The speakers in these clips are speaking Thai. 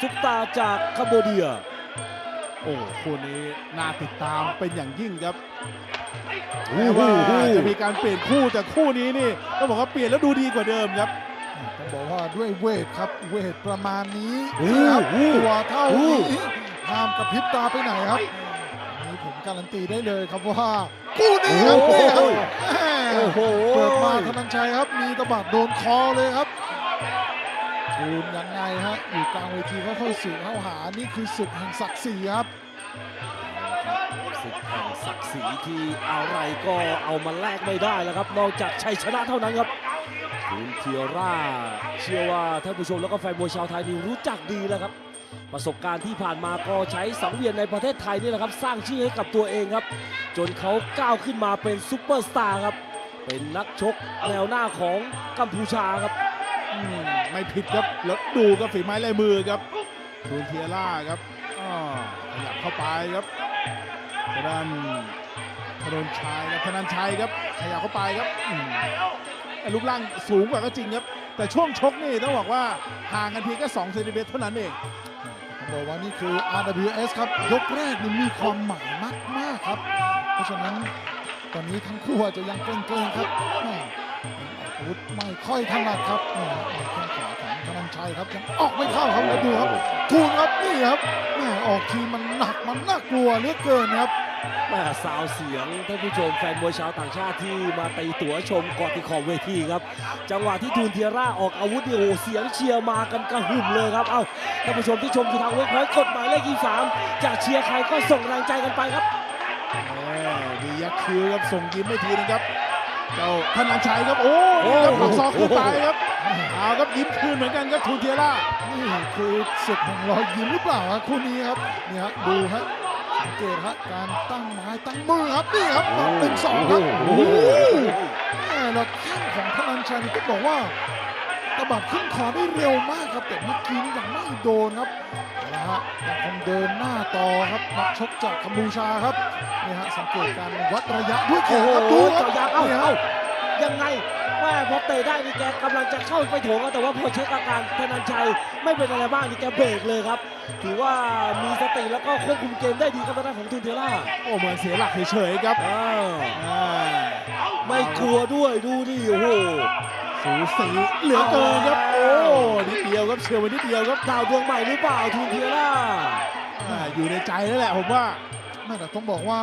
ซุปตาจากคัมโบเดีย โอ้คู่นี้น่าติดตามเป็นอย่างยิ่งครับโอ้แม้โหว่าจะมีการเปลี่ยนคู่แต่คู่นี้นี่ต้องบอกว่าเปลี่ยนแล้วดูดีกว่าเดิมครับต้องบอกว่าด้วยเวทครับเวทประมาณนี้โอ้นะครับโหตัวเท่าโอ้นี้ห้ามกระพริบตาไปไหนครับนี่ผมการันตีได้เลยครับว่าคู่นี้ครับโอ้โหนี่ครับแหโอ้ม่โหเปิดมาธนันชัยครับ มีตะบัดโดนคอเลยครับ คูณยังไงฮะอยู่กลางเวทีค่อยๆสื่เข้าหานี่คือศึกแห่งศักดิ์ศรีครับศึกแห่งศักดิ์ศรีที่อะไรก็เอามาแลกไม่ได้แล้วครับ นอกจากชัยชนะเท่านั้นครับคุณเทียร่าเชื่อว่าท่านผู้ชมแล้วก็แฟนมวยชาวไทยนี่รู้จักดีแล้วครับ ประสบการณ์ที่ผ่านมาก็ใช้สังเวียนในประเทศไทยนี่แหละครับ สร้างชื่อให้กับตัวเองครับ จนเขาก้าวขึ้นมาเป็นซูเปอร์สตาร์ครับ เป็นนักชกแนวหน้าของกัมพูชาครับ ไม่ผิดครับแล้วดูครับฝีไม้ลายมือครับทูนเทียร่าครับขยับเข้าไปครับด้านธนนชัยครับธนันชัยครับขยับเข้าไปครับรูปร่างสูงกว่าก็จริงครับ แต่ช่วงชกนี่ต้องบอกว่าห่างกันเพียงแค่2เซนติเมตรเท่านั้นเองบอกว่านี่คือ RWS ครับ ยกแรกนี่มีความหมายมากๆครับ เพราะฉะนั้นตอนนี้ทั้งคู่จจะยังเกรงๆครับ แม่อาวุธไม่ค่อยถนัดครับนี่ครับแข้งขวาของธนันชัยครับยังออกไม่เข้าครับแล้วดูครับทูนครับนี่ครับแม่ออกทีมันหนักมันน่ากลัวเหลือเกินครับแม่สาวเสียงท่านผู้ชมแฟนมวยชาวต่างชาติที่มาตีตั๋วชมเกาะติดขอบเวทีครับ จังหวะที่ทูนเทียร่าออกอาวุธเนี่ยโอ้โหเสียงเชียร์มากันกระหึ่มเลยครับ เอ้าท่านผู้ชมที่ชมอยู่ทางเว็บไซต์กดหมายเลข23จะเชียร์ใครก็ส่งแรงใจกันไปครับแหม่มียักษ์คิ้วครับส่งยิ้มไม่ทีนึงครับ เจ้าธนันชัยครับ โอ้โอ้นี่ครับปักศอกขึ้นไปครับเอาครับยิ้มคืนเหมือนกันครับทูนเทียร่านี่คือศึกแห่งรอยยิ้มหรือเปล่าฮะคู่นี้ครับนี่ฮะดูฮะสังเกตฮะการตั้งไม้ตั้งมือครับนี่ครับหมัดหนึ่งสองครับโอ้โอ้โหโหแม่แล้วแข้งของธนันชัยนี่ต้องบอกว่า ตะบัดขึ้นคอได้เร็วมากครับ แต่เมื่อกี้นี่ยังไม่โดนครับเอาละฮะยังคงเดินหน้าต่อครับนักชกจากกัมพูชาครับนี่ฮะสังเกตการวัดระยะด้วยแขโอ้นโหครับดูครับเจาะยางเอ้านี่เอ้าฮะยังไงแม่พอเตะได้นี่แกกำลังจะเข้าไปโถงครับแต่ว่าพอเช็คอาการธนันชัยไม่เป็นอะไรบ้างนี่แกเบรกเลยครับถือว่ามีสติแล้วก็ควบคุมเกมได้ดีครับทางด้านของทูนเทียร่าโอ้เหมือนเสียหลักเฉยๆครับอ้าวอ่าไม่กลัวด้วยดูนี่โอ้โห สูสีเหลือเกินครับ โอ้นิดเดียวครับเชียวไปนิดเดียวครับดาวดวงใหม่หรือเปล่าทูนเทียร่าอ่าอยู่ในใจแล้วแหละผมว่าไม่แต่ต้องบอกว่า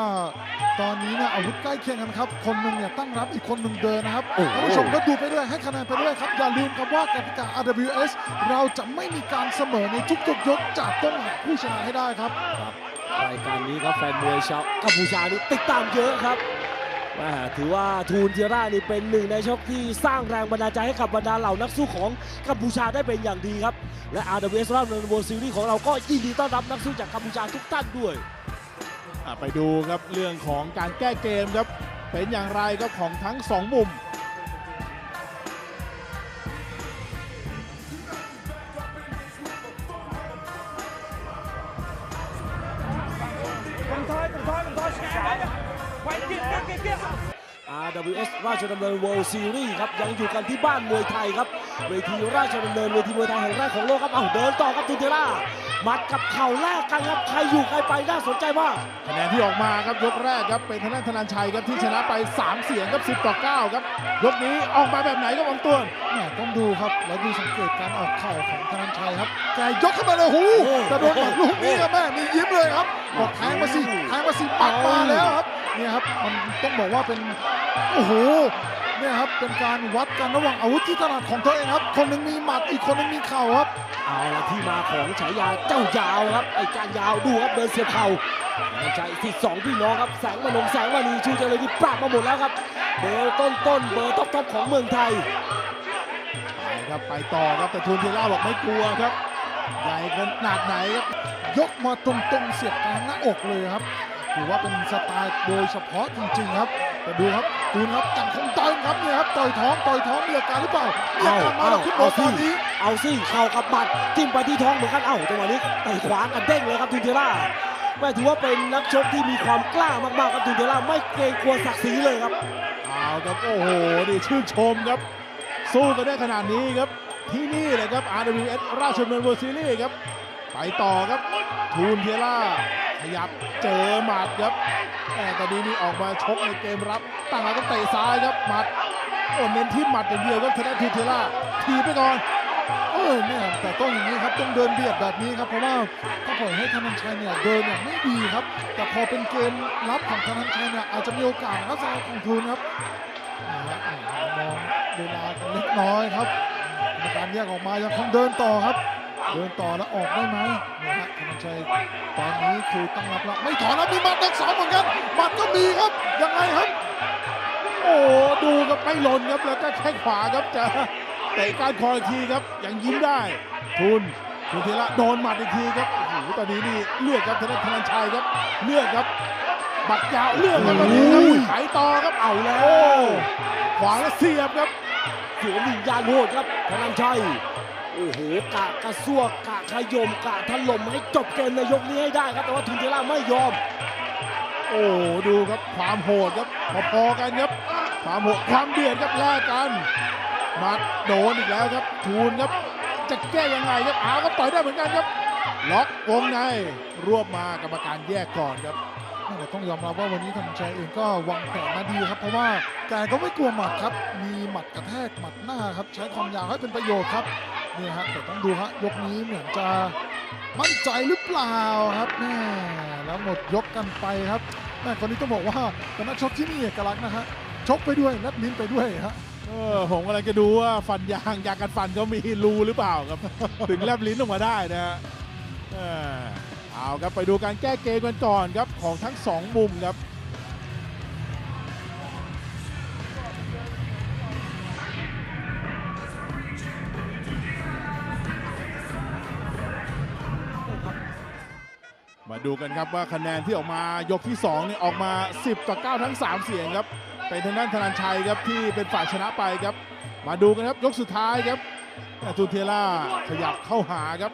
ตอนนี้เนี่ยอาวุธใกล้เคียงกันครับ คนหนึ่งเนี่ยตั้งรับอีกคนหนึ่งเดินนะครับโอ้โหท่านผู้ชมก็ดูไปด้วยให้คะแนนไปด้วยครับ อย่าลืมครับว่ากติกา RWS เราจะไม่มีการเสมอในทุกๆยกจากต้องหาผู้ชนะให้ได้ครับรายการนี้ครับแฟนมวยชาวกัมพูชานี่ติดตามเยอะครับแหม่ ถือว่าทูนเทียร่านี่เป็นหนึ่งในชกที่สร้างแรงบันดาลใจให้กับบรรดาเหล่านักสู้ของกัมพูชาได้เป็นอย่างดีครับ และ RWS รอบเนินโวซีรีส์ของเราก็ยินดีต้อนรับนักสู้จากกัมพูชาทุกท่านด้วย ไปดูครับเรื่องของการแก้เกมครับเป็นอย่างไรครับของทั้งสองมุม RWS ราชดำเนิน World Series ครับยังอยู่กันที่บ้านมวยไทยครับเวทีราชดำเนินเวทีมวยไทยแห่งแรกของโลกครับเอาเดินต่อครับทูนเทล่าหมัดกับเข่าแรกกันครับใครอยู่ใครไปน่าสนใจมากคะแนนที่ออกมาครับยกแรกครับเป็นทางด้านธนันชัยครับที่ชนะไป 3 เสียงครับ10ต่อ9ครับยกนี้ออกมาแบบไหนครับองตวนเนี่ยต้องดูครับแล้วดูสังเกตการออกเข่าของธนันชัยครับแกยกขึ้นมาเลยหูโอ้แต่โดนหมัดลูกนี้ครับแม่มียิ้มเลยครับบอกแทงมาสิแทงมาสิปักมาแล้วครับ เนี่ยครับมันต้องบอกว่าเป็นโอ้โหเนี่ยครับเป็นการวัดกันระหว่างอาวุธที่ถนัดของตัวเองครับ คนหนึงมีหมัดอีกคนหนึงมีเข่าครับ เอาละที่มาของฉายาเจ้ายาวครับไอ้การยาวดูครับเดินเสียบเข่าไม่ใช่ที่สองพี่น้องครับแสงมนงแสงมณีชูเจริญที่ปราบมาหมดแล้วครับเบอร์ต้นต้นๆเบอร์ท็อปทอปของเมืองไทยไปครับไปต่อครับแต่ทูนเทล่าบอกไม่กลัวครับใหญ่ขนาดไหนครับยกมาตรงๆเสียบกลางหน้าอกเลยครับ ถือว่าเป็นสไตล์โดยเฉพาะจริงๆครับแต่ดูครับดูนะครับจังคงต่อยครับเนี่ยครับต่อยท้องต่อยท้องมีอาการหรือเปล่ามีอาการมาแล้วขึ้นบนตอนนี้เอาสิเข่ากับบัดจิ้มไปที่ท้องเหมือนกันเอ้าจังหวะนี้ไต่ขวากันเด้งเลยครับทูนเทล่าไม่ถือว่าเป็นนักชกที่มีความกล้ามากๆครับทูนเทล่าไม่เกรงกลัวศักดิ์ศรีเลยครับเอาครับโอ้โหนี่ชื่นชมครับ สู้กันได้ขนาดนี้ครับที่นี่แหละครับ RWS ราชดำเนินเวอร์ซีรีส์ครับไปต่อครับทูนเทียร่าข ยับเจอหมัดครับแต่ตอนนี้นี่ออกมาชกในเกมรับตั้งหลักก็เตะซ้ายครับหมัดโอ้เน้นที่หมัดอย่างเดียวครับธนาทูนเทียร่าทีบไปก่อนเออเนี่ยแต่ต้องอย่างนี้ครับต้องเดินเบียดแบบนี้ครับเพราะว่าถ้าปล่อยให้ธนันชัยเนี่ยเดินเนี่ยไม่ดีครับ แต่พอเป็นเกมรับของธนันชัยเนี่ยอาจจะมีโอกาสครับสำหรับของทุนครับมองเวลากันเล็กน้อยครับการแยกออกมายังคงเดินต่อครับ เดินต่อแล้วออกได้ไหมนี่ฮะธนันชัยตอนนี้คือตั้งรับแล้วไม่ถอนแล้วมีหมัดดักสองเหมือนกันหมัดก็มีครับยังไงครับ โอ้ดูครับไม่หล่นครับแล้วก็แข้งขวาครับจะเตะก้านคออีกทีครับยังยิ้มได้ทุนทุนเทียร่าโดนหมัดอีกทีครับโอ้โหตอนนี้นี่เลือดครับธนาธนันชัยครับเลือดครับบัดยาวเลือดครับตอนนี้ครับไขต่อครับเอาแล้วขวาแล้วเสียบครับสวมวิญญาณโหดครับธนันชัย โอ้โหกะกระซวกกะขยมกะถล่มให้จบเกมในยกนี้ให้ได้ครับ แต่ว่าทุนเทล่าไม่ยอม โอ้ดูครับความโหดครับพอๆกันครับ ความโหดความเดือดครับแลกกันหมัดโดนอีกแล้วครับทูนครับจะแก้ยังไงครับอาก็ต่อยได้เหมือนกันครับล็อกวงในรวบมากรรมการแยกก่อนครับแต่ต้องยอมรับว่าวันนี้ธนชัยเองก็วางแผนมาดีครับ เพราะว่าแกก็ไม่กลัวหมัดครับ มีหมัดกระแทกหมัดหน้าครับ ใช้ความยาวให้เป็นประโยชน์ครับ นี่ฮะแต่ต้องดูฮะยกนี้เหมือนจะมั่นใจหรือเปล่าครับแม่แล้วหมดยกกันไปครับแม่คนนี้ต้องบอกว่าเป็นนักชกที่มีเอกลักษณ์นะฮะชกไปด้วยนัดลิ้นไปด้วยฮะเออผมกำลังจะดูว่าฟันยางยางกันฟันเขามีรูหรือเปล่าครับ ถึงแลบลิ้นออกมาได้นะฮะเอาครับไปดูการแก้เกมกันก่อนครับของทั้งสองมุมครับ ดูกันครับว่าคะแนนที่ออกมายกที่2นี่ออกมา 10 ต่อ 9 ทั้ง 3 เสียงครับ เป็นทางด้านธนันชัยครับที่เป็นฝ่ายชนะไปครับ มาดูกันครับยกสุดท้ายครับทูเทล่าขยับเข้าหาครับ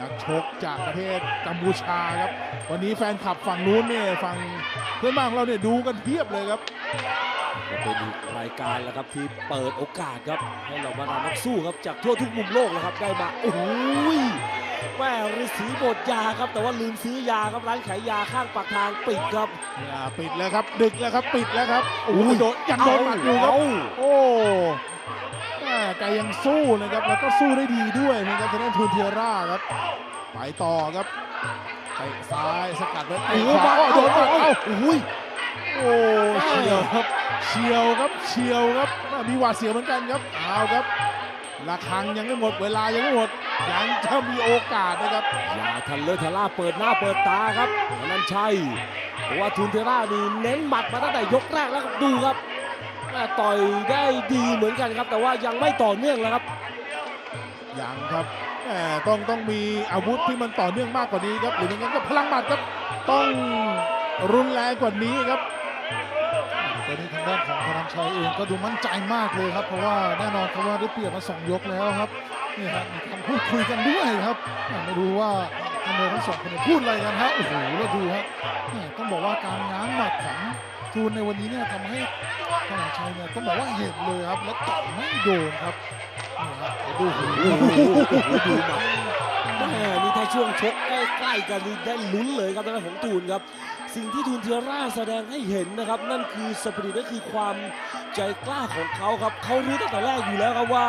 นักชกจากประเทศกัมพูชาครับ วันนี้แฟนคลับฝั่งนู้นเนี่ยฝั่งเพื่อนบ้านของเราเนี่ยดูกันเพียบเลยครับเป็นรายการแล้วครับที่เปิดโอกาสครับให้เราบรรดานักสู้ครับจากทั่วทุกมุมโลกนะครับได้มาโอ้โห แม่ฤาษีบทยาครับ แต่ว่าลืมซื้อยาครับร้านขายยาข้างปากทางปิดครับ อ่าปิดแล้วครับ ดึกแล้วครับปิดแล้วครับโอ้โหโดนยังโดนหมัดอยู่ครับเาโอ้แม่แกยังสู้นะครับ แล้วก็สู้ได้ดีด้วยนะครับทางด้านทูนเทียร่าครับ ไปต่อครับเตะซ้ายสกัดไว้โอ้เตะโหขวาบ้าโอ้โดนหมัดเอ้าเอ้าโอ้ยโอ้เฉียวครับเฉียวครับเฉียวครับมีหวาดเสียวเหมือนกันครับเอาครับ ระฆังยังไม่หมดเวลายังไม่หมดยังจะมีโอกาสนะครับ อย่าทันเลอะทะล่าเปิดหน้าเปิดตาครับธนันชัยเพราะว่าทุนเทร่านี่เน้นหมัดมาตั้งแต่ยกแรกแล้วครับดูครับแม่ต่อยได้ดีเหมือนกันครับ แต่ว่ายังไม่ต่อเนื่องแล้วครับยังครับแหมต้องต้องมีอาวุธที่มันต่อเนื่องมากกว่านี้ครับหรือไม่งั้นก็พลังหมัดครับต้องรุนแรงกว่านี้ครับ ตอนนี้ทางด้านของธนันชัยเองก็ดูมั่นใจมากเลยครับ เพราะว่าแน่นอนครับว่าได้เปรียบมาสองยกแล้วครับนี่ฮะมีการพูดคุยกันด้วยครับอ่าไม่รู้ว่าทั้งมวยทั้งสองคนเนี่ยพูดอะไรกันฮะโอ้โหแล้วดูฮะต้องบอกว่าการง้างหมัดของทูนในวันนี้เนี่ยทำให้ธนันชัยเนี่ยต้องบอกว่าเห็นเลยครับ แล้วต่อยไม่โดนครับนี่ฮะดูโอ้โหดูหมัดแม่นี่ถ้าช่วงชกใกล้ๆกันนี่ได้ลุ้นเลยครับทางด้านของทูนครับ สิ่งที่ทูนเทียร่าแสดงให้เห็นนะครับ นั่นคือสปิริตนั่นคือความใจกล้าของเขาครับเขารู้ตั้งแต่แรกอยู่แล้วครับว่า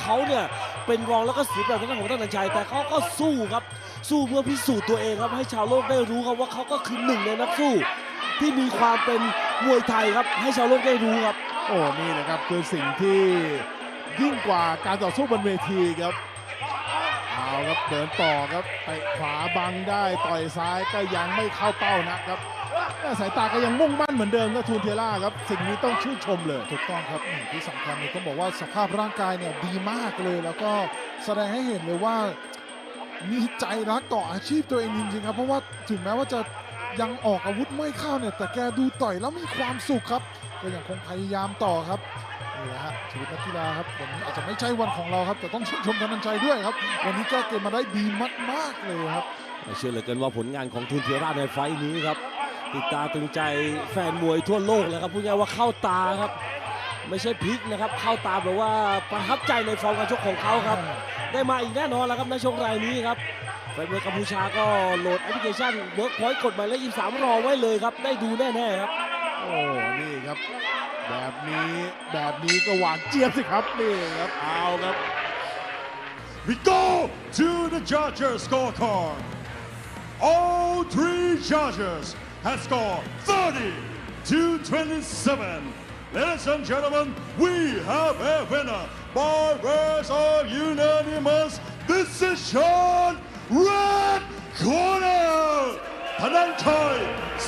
เขาเนี่ยเป็นรองแล้วก็เสียแบบทางด้านของธนันชัยแต่เขาก็สู้ครับสู้เพื่อพิสูจน์ตัวเองครับให้ชาวโลกได้รู้ครับว่าเขาก็คือหนึ่งในนักสู้ ที่มีความเป็นมวยไทยครับ ให้ชาวโลกได้รู้ครับ โอ้นี่นะครับคือสิ่งที่ยิ่งกว่าการต่อสู้บนเวทีครับ ครับเดินต่อครับเตะขวาบังได้ต่อยซ้ายก็ยังไม่เข้าเป้านะครับแต่สายตาก็ยังมุ่งมั่นเหมือนเดิมนะทูนเทล่าครับสิ่งนี้ต้องชื่นชมเลย ถูกต้องครับที่สำคัญเนี่ยต้องบอกว่าสภาพร่างกายเนี่ยดีมากเลย แล้วก็แสดงให้เห็นเลยว่ามีใจรักต่ออาชีพตัวเองจริงๆครับ เพราะว่าถึงแม้ว่าจะยังออกอาวุธไม่เข้าเนี่ย แต่แกดูต่อยแล้วมีความสุขครับ ก็ยังคงพยายามต่อครับ นี่แหละฮะชีวิตนักกีฬาครับวันนี้อาจจะไม่ใช่วันของเราครับ แต่ต้องชื่นชมธนันชัยด้วยครับ วันนี้แก้เกมมาได้ดีมากๆเลยครับไม่เชื่อเหลือเกินว่าผลงานของทุนเทียร่าในไฟท์นี้ครับติดตาตึงใจแฟนมวยทั่วโลกเลยครับพูดง่ายๆว่าเข้าตาครับ ไม่ใช่พลิกนะครับ เข้าตาแบบว่าประทับใจในฟอร์มการชกของเขาครับ ได้มาอีกแน่นอนแล้วครับนักชกรายนี้ครับแฟนมวยกัมพูชาก็โหลดแอปพลิเคชันเวิร์กพอยต์กดหมายเลข23 รอไว้เลยครับ ได้ดูแน่ๆครับ โอ้นี่ครับ แบบนี้ แบบนี้ก็หวานเจี๊ยบสิครับ นี่ครับ เอาครับ We go to the judges' scorecard. All three judges have scored 30 to 27. Ladies and gentlemen, we have a winner by words of unanimous decision. Red corner, Pananchai